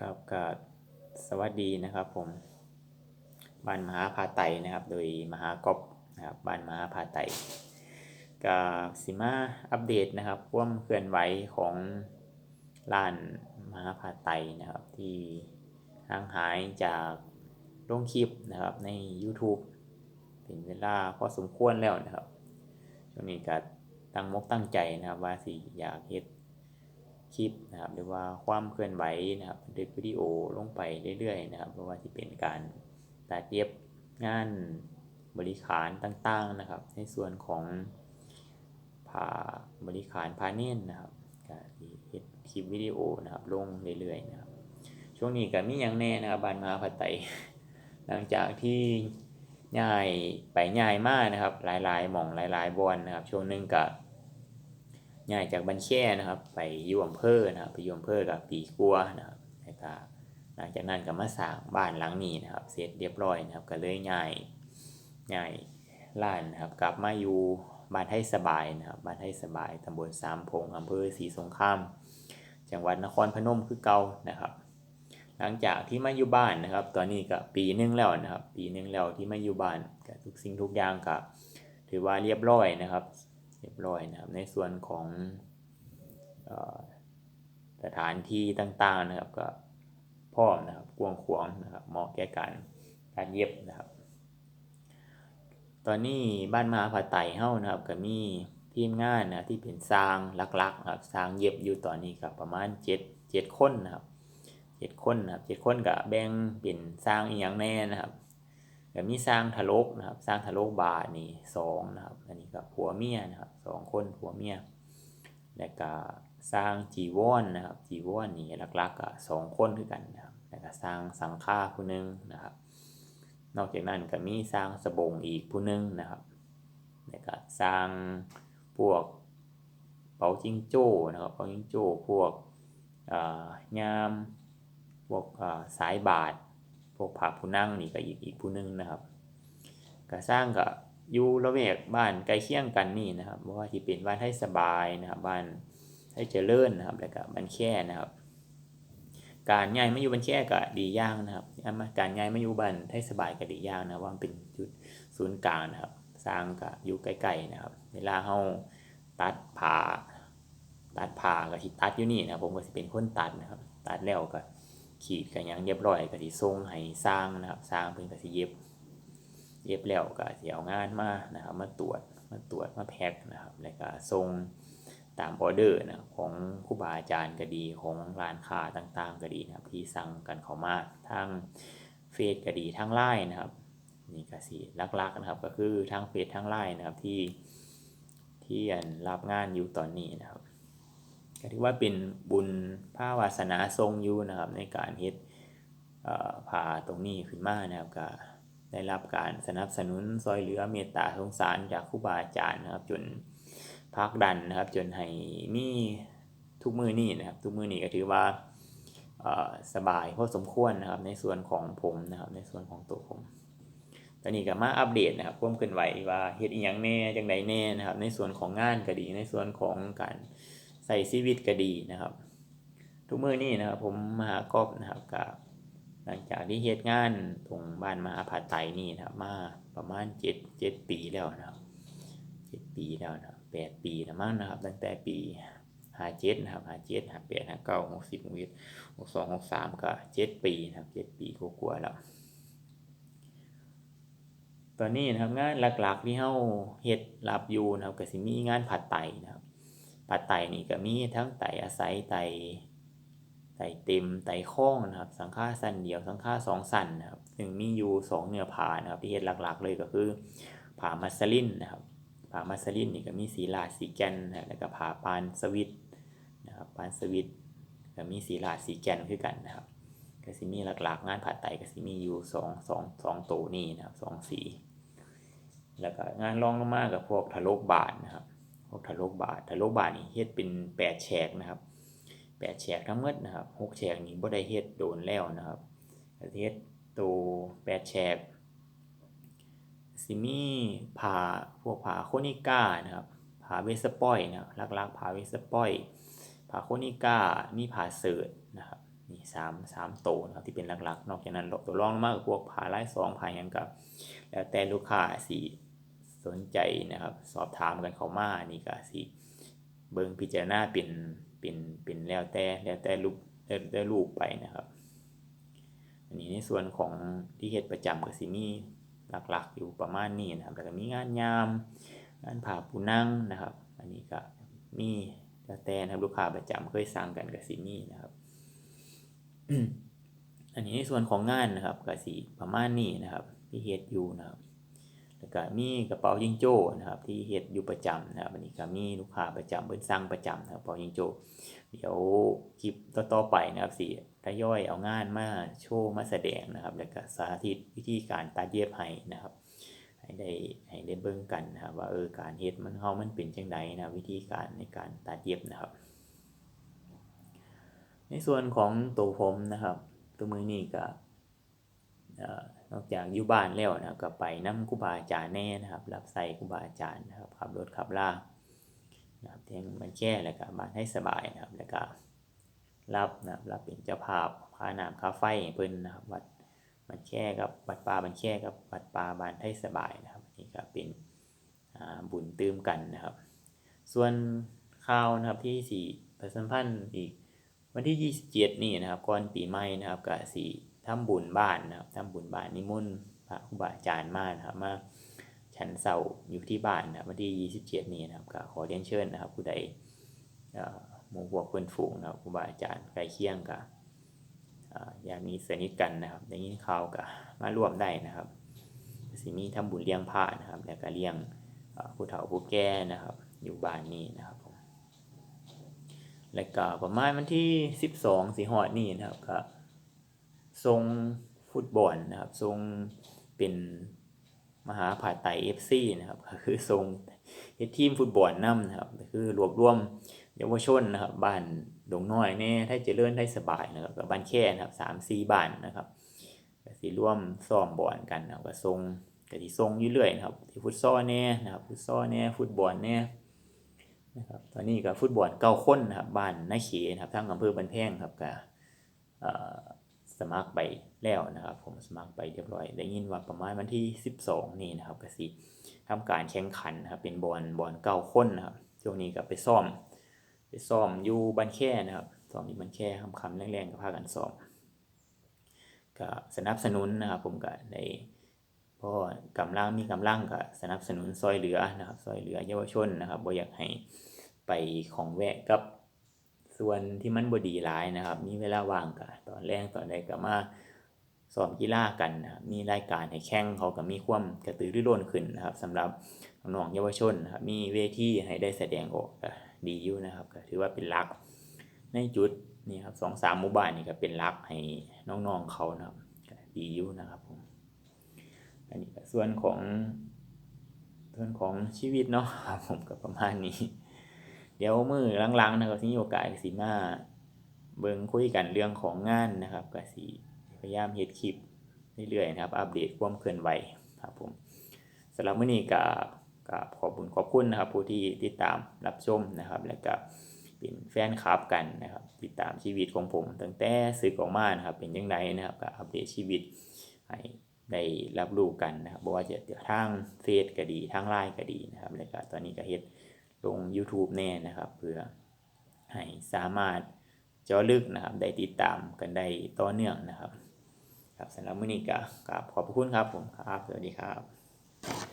ครับก็สวัสดีนะครับผมบ้านมหาพาไตนะครับ โดยมหากบนะครับบ้านมหาพาไตก็สิมาอัปเดตนะครับควมเคลื่อนไหวของร้านมหาพาไตนะครับ ที่ห่างหายจากลงคลิปนะครับใน YouTube เป็นเวลาพอสมควรแล้วนะครับช่วงนี้ก็ตั้งมกตั้งใจนะครับว่าสิอยากเฮ็ด คลิปนะครับหรือว่าความเคลื่อนไหวนะครับบันทึกวิดีโอลงไปเรื่อยๆนะครับเพราะว่าที่เป็นการตัดเย็บงานบริขารต่างๆนะครับ ในส่วนของผ่าบริขารพาเน้นนะครับก็เฮ็ดคลิปวิดีโอนะครับลงเรื่อยๆนะครับ ช่วงนี้ก็มีอย่างแน่นะครับบานมาภัตไตหลังจากที่ย้ายไปย้ายมานะครับหลายๆหม่องหลายๆบอนนะครับ ช่วงหนึงก็ ย้ายจากบันแค่นะครับ ไปอยู่อำเภอนะครับไปอยู่อำเภอกับปีกัวนะครับแล้วก็หลังจากนั้นก็มาสร้างบ้านหลังนี้นะครับ เสร็จเรียบร้อยนะครับ ก็เลยย้ายย้ายร้านนะครับ กลับมาอยู่บ้านไทยสบายนะครับบ้านไทยสบายตำบลสามพงอำเภอศรีสงครามจังหวัดนครพนมคือเก่านะครับ หลังจากที่มาอยู่บ้านนะครับ ตอนนี้ก็ปีหนึงแล้วนะครับ ปีหนึงแล้วที่มาอยู่บ้านก็ทุกสิ่งทุกอย่างก็ถือว่าเรียบร้อยนะครับ เรียบร้อยนะครับ ในส่วนของสถานที่ต่างๆนะครับก็พร้อมนะครับกวงขวงนะครับเหมาะแก่การการเย็บนะครับ ตอนนี้บ้านมาผาไต่เฮานะครับก็มีทีมงานนะที่เป็นสร้างหลักๆนะครับสร้างเย็บอยู่ตอนนี้ก็ประมาณ7 7คนนะครับ7คนนะครับ7คนก็แบ่งเป็นสร้างอีหยังแน่นะครับก็มีสร้างทะลกนะครับ สร้างทะลกบาทนี่สองนะครับอันนี้ก็ผัวเมียนะครับ สองคนผัวเมียแล้วก็สร้างจีวรนะครับจีวรนี่หลักๆก็สองคนคือกันนะครับแล้วก็สร้างสังฆาผู้หนึงนะครับนอกจากนั้นก็มีสร้างสบงอีกผู้หนึงนะครับแล้วก็สร้างพวกเปาจิงโจ้นะครับเปาจิงโจ้พวกยามพวกสายบาทพวกผาผู้นั่งนี่ก็อีกอีกผู้หนึงนะครับก็สร้างก็ อยู่ระแวกบ้านใกล้เคียงกันนี่นะครับบ่ว่าที่เป็นบ้านไทยสบายนะครับบ้านไทยเจริญนะครับแล้วก็บ้านแค่นะครับ การย้ายมาอยู่บ้านแค่ก็ดีอย่างนะครับการย้ายมาอยู่บ้านไทยสบายก็ดีอย่างนะว่ามันเป็นจุดศูนย์กลางนะครับสร้างก็อยู่ใกล้ๆนะครับ เวลาเฮาตัดผ้าตัดผ้าก็สิตัดอยู่นี่นะผมก็สิเป็นคนตัดนะครับ ตัดแล้วก็ขีดก็หยังเรียบร้อยก็สิส่งให้สร้างนะครับ สร้างเพิ่นก็สิเย็บ เย็บแล้วก็สิเอางานมานะครับมาตรวจมาตรวจมาแพ็คนะครับแล้วก็ส่งตามออเดอร์นะของครูบาอาจารย์ก็ดีของร้านค้าต่างๆก็ดีนะครับ ที่สั่งกันเข้ามาทางเฟซก็ดีทาง LINE นะครับนี่ก็สิลักๆนะครับก็คือทางเฟซทาง LINE นะครับที่ที่อันรับงานอยู่ตอนนี้นะครับก็ถือว่าเป็นบุญภาวาสนาทรงอยู่นะครับในการเฮ็ดเอ่าตรงนี้ขึ้นมานะครับก็ ได้รับการสนับสนุนช่วยเหลือเมตตาสงสารจากครูบาอาจารย์นะครับ จนผลักดันนะครับ จนให้มีทุกมือนี้นะครับ ทุกมือนี้ก็ถือว่าสบายพอสมควรนะครับ ในส่วนของผมนะครับ ในส่วนของตัวผมตอนนี้ก็มาอัปเดตนะครับความเคลื่อนไหวว่าเฮ็ดอีหยังแน่จังใดแน่นะครับ ในส่วนของงานก็ดี ในส่วนของการใช้ชีวิตก็ดีนะครับ ทุกมื้อนี้นะครับ ผมมหากอบนะครับก็ หลังจากที่เฮ็ดงานตรงบ้านมหาผาไตนี่นะครับมาประมาณ7 7ปีแล้วนะครับ7ปีแล้วนะครับ8ปีแล้วมั้งนะครับ ตั้งแต่ปี57นะครับ57 58 59 60 61 62 63ก็7ปีนะครับ7ปีกว่าๆแล้วตอนนี้นะครับงานหลักๆที่เฮาเฮ็ดรับอยู่นะครับก็สิมีงานผัดไตนะครับผัดไตนี่ก็มีทั้งไตอาศัยไต ไตเต็มไตข้องนะครับ สังฆาสั้นเดียว สังฆาสองสั้นนะครับซึ่งมีอยู่สองเนื้อผ้านะครับที่เฮ็ดหลักๆ เลยก็คือผ้ามัสลินนะครับผ้ามัสลินนี่ก็มีสีลาดสีแกนนะแล้วก็ผ้าปานสวิตนะครับปานสวิตก็มีสีลาดสีแกนคือกันนะครับก็สิมีหลักๆ งานผัดไตก็สิมีอยู่สองสองสองตัวนี้นะครับสองสี แล้วก็งานรองลงมากับพวกทะโลกบาทนะครับพวกทะโลกบาททะโลกบาทนี่เฮ็ดเป็นแปดแฉกนะครับ แปดแฉกทั้งหมดนะครับหกแฉกนี่บ่ได้เฮ็ดโดนแล้วนะครับเฮ็ดตัวแปดแฉกสิมีผ้าพวกผ้าโคนิก้านะครับผ้าเวสปอยนะครับลักๆผ้าเวสปอยผ้าโคนิก้ามีผ้าเสิร์ชนะครับนี่สามสามโตวนะครับที่เป็นหลักๆ นอกจากนั้นตัวรองมากพวกผ่าไล่สองผ่าหยังกับ แล้วแต่ลูกค้าสิสนใจนะครับ สอบถามกันเข้ามานี่ก็สิเบิงพิจารณาเป็น เป็นเป็นแล้วแต่แล้วแต่ลูกแล้วแต่ลูกไปนะครับ อันนี้ในส่วนของที่เฮ็ดประจำก็สิมีหลักๆ อยู่ประมาณนี้นะครับแล้วก็มีงานยามงานผ่าปูนั่งนะครับ อันนี้ก็มีแล้วแต่นะครับลูกค้าประจำเคยสั่งกันก็สิมีนะครับอันนี้ในส่วนของงานนะครับก็สิประมาณนี้นะครับที่เฮ็ดอยู่นะครับ ก็มีกระเป๋ายิงโจ้นะครับที่เฮ็ดอยู่ประจำนะครับอันนี้ก็มีลูกค้าประจำเพิ่นสั่งประจำนะครับกระเป๋ายิงโจ้เดี๋ยวคลิปต่อๆไปนะครับสิทยอยเอางานมาโชว์มาแสดงนะครับ แล้วก็สาธิตวิธีการตัดเย็บให้นะครับให้ได้ให้ได้เบิ่งกันนะครับว่าเออการเฮ็ดมันเฮามันเป็นจังไดนะวิธีการในการตัดเย็บนะครับ ในส่วนของตัวผมนะครับ ตัวมือนี้ก็เอ่อ นอกจากอยู่บ้านแล้วนะครับก็ไปน้ำครูบาอาจารย์แน่นะครับรับใส่ครูบาอาจารย์นะครับขับรถขับลานะครับเทียงมันแค่แล้วก็บ้านให้สบายนะครับแล้วก็รับนะครับรับเป็นเจ้าภาพพาน้ำคาไฟเพิ่นนะครับวัดมันแค่กับวัดป่ามันแค่กับวัดป่าบ้านให้สบายนะครับนี่ก็เป็นบุญตื้มกันนะครับ ส่วนข่าวนะครับที่สี่ประสัมพันธ์อีกวันที่ 27 นี่นะครับก่อนปีใหม่นะครับก็สิ ทำบุญบ้านนะครับทำบุญบ้านนิมนต์พระครูบาอาจารย์มานะครับมาฉันเสาอยู่ที่บ้านนะครับวันที่ 27 นี้นะครับก็ขอเรียนเชิญนะครับ ผู้ใดหมู่พวกเพื่อนฝูงนะครับครูบาอาจารย์ใกล้เคียงกับอ่าอย่างนี้สนิทกันนะครับได้ยินข่าวก็มาร่วมได้นะครับสิมีทำบุญเลี้ยงพระนะครับ แล้วก็เลี้ยงผู้เฒ่าผู้แก่นะครับ อยู่บ้านนี้นะครับผมแล้วก็ประมาณวันที่ 12สิฮอดนี่นะครับก็ ทรงฟุตบอลนะครับ ทรงเป็นมหาผ่าไต FC นะครับก็คือทรงเฮดทีมฟุตบอลนำนะครับคือรวบรวมเยาวชนนะครับบ้านดงน้อยแน่ไทยเจริญไทยสบายนะครับกับบ้านแค่นะครับ3 4บ้านนะครับก็สิร่วมซ้อมบอลกันนะครับก็ทรงก็สิทรงอยู่เรื่อยนะครับที่ฟุตซอลแน่นะครับฟุตซอลแน่ฟุตบอลแน่นะครับตอนนี้ก็ฟุตบอลเก้าคนนะครับบ้านนาเขนะครับทั้งอำเภอบันแพงครับก็เอ่อ สมัครไปแล้วนะครับ ผมสมัครไปเรียบร้อย ได้ยินว่าประมาณวันที่ 12 นี่นะครับก็สิทำการแข่งขันนะครับ เป็นบอลบอลเก้าคนนะครับช่วงนี้ก็ไปซ้อม ไปซ้อมอยู่บ้านแค่นะครับซ้อมอยู่บ้านแค่คำคำๆแรงๆก็พากันซ้อมก็สนับสนุนนะครับ ผมก็ได้พราะกำลังมีกำลังก็สนับสนุนซอยเหลือนะครับซอยเหลือเยาวชนนะครับบ่อยากให้ไปของแวะกับ ส่วนที่มันบดีหลายนะครับ มีเวลาว่างกันตอนแรกตอนใดก็มาสอบกีฬากันนะครับมีรายการให้แข่งเขาก็มีความกระตือรือร้นขึ้นนะครับสำหรับน้องเยาวชนนะครับมีเวทีให้ได้แสดงออกดีอยู่นะครับก็ถือว่าเป็นลัก ในจุดนี่ครับสองสามหมู่บ้านนี่ก็เป็นลักให้น้องๆเขานะครับดีอยู่นะครับผมอันนี้ส่วนของส่วนของชีวิตเนาะครับผมก็ประมาณนี้ ดี๋ยวมือหลังๆนะครับที่มีโอกาสก็สิมาเบิ่งคุยกันเรื่องของงานนะครับก็สิพยายามเฮ็ดคลิปเรื่อยๆนะครับ อัปเดตความเคลื่อนไหวครับผมสำหรับมื้อนี้ก็ก็ขอบคุณขอบคุณนะครับ ผู้ที่ติดตามรับชมนะครับ แล้วก็เป็นแฟนคลับกันนะครับ ติดตามชีวิตของผมตั้งแต่สึกอขอกมานะครับ เป็นจังไดนะครับก็อัปเดตชีวิตให้ได้รับรู้กันนะครับบ่ว่าจะทางเฟซก็ดีทางไลน์ก็ดีนะครับ แล้วก็ตอนนี้ก็เฮ็ด ลง YouTube แน่นะครับ เพื่อให้สามารถเจาะลึกนะครับได้ติดตามกันได้ต่อเนื่องนะครับ ครับสำหรับมื้อนี้ก็กราบขอบคุณครับผมครับ สวัสดีครับ